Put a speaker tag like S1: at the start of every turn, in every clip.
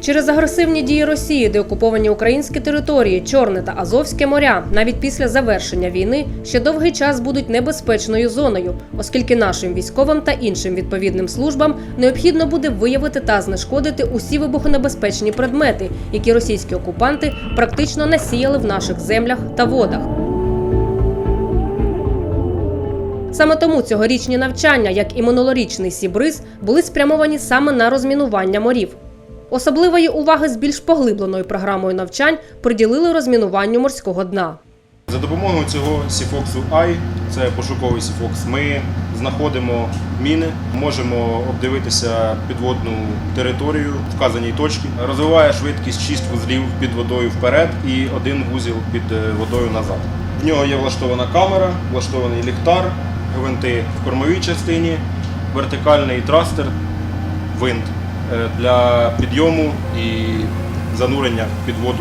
S1: Через агресивні дії Росії, де окуповані українські території, Чорне та Азовське моря, навіть після завершення війни ще довгий час будуть небезпечною зоною, оскільки нашим військовим та іншим відповідним службам необхідно буде виявити та знешкодити усі вибухонебезпечні предмети, які російські окупанти практично насіяли в наших землях та водах. Саме тому цьогорічні навчання, як і минулорічний Сібриз, були спрямовані саме на розмінування морів. Особливої уваги з більш поглибленою програмою навчань приділили розмінуванню морського дна.
S2: За допомогою цього Сіфоксу I, це пошуковий Сіфокс, ми знаходимо міни, можемо обдивитися підводну територію вказаній точці. Розвиває швидкість 6 вузлів під водою вперед і один вузіл під е, водою назад. В нього є влаштована камера, влаштований ліхтар, гвинти в кормовій частині, вертикальний трастер, винт для підйому і занурення під воду.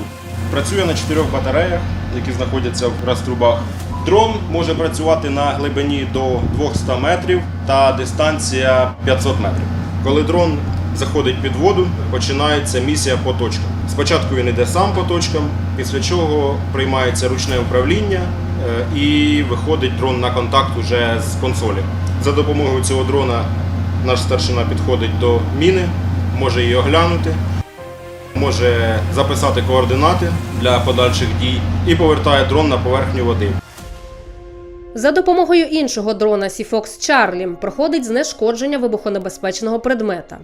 S2: Працює на чотирьох батареях, які знаходяться в раструбах. Дрон може працювати на глибині до 200 метрів та дистанція 500 метрів. Коли дрон заходить під воду, починається місія по точкам. Спочатку він йде сам по точкам, після чого приймається ручне управління е, і виходить дрон на контакт уже з консолі. За допомогою цього дрона наш старшина підходить до міни, може її оглянути, може записати координати для подальших дій і повертає дрон на поверхню води.
S1: За допомогою іншого дрона Сіфокс Чарлі проходить знешкодження вибухонебезпечного предмета.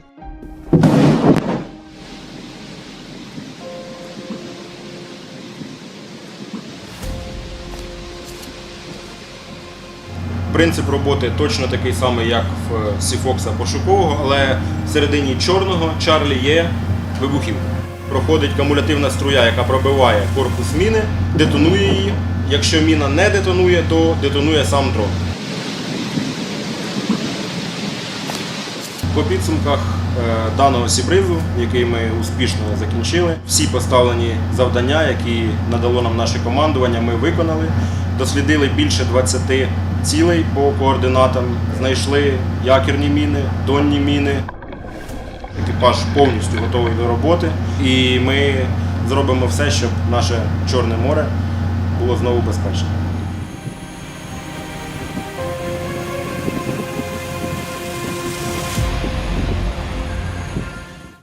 S2: Принцип роботи точно такий самий, як в Сіфокса пошукового, але всередині чорного Чарлі є вибухівка. Проходить кумулятивна струя, яка пробиває корпус міни, детонує її. Якщо міна не детонує, то детонує сам дрон. По підсумках е, даного сібризу, який ми успішно закінчили, всі поставлені завдання, які надало нам наше командування, ми виконали. Дослідили більше 20 цілей по координатам, знайшли якірні міни, донні міни. Екіпаж повністю готовий до роботи, і ми зробимо все, щоб наше Чорне море було знову безпечним.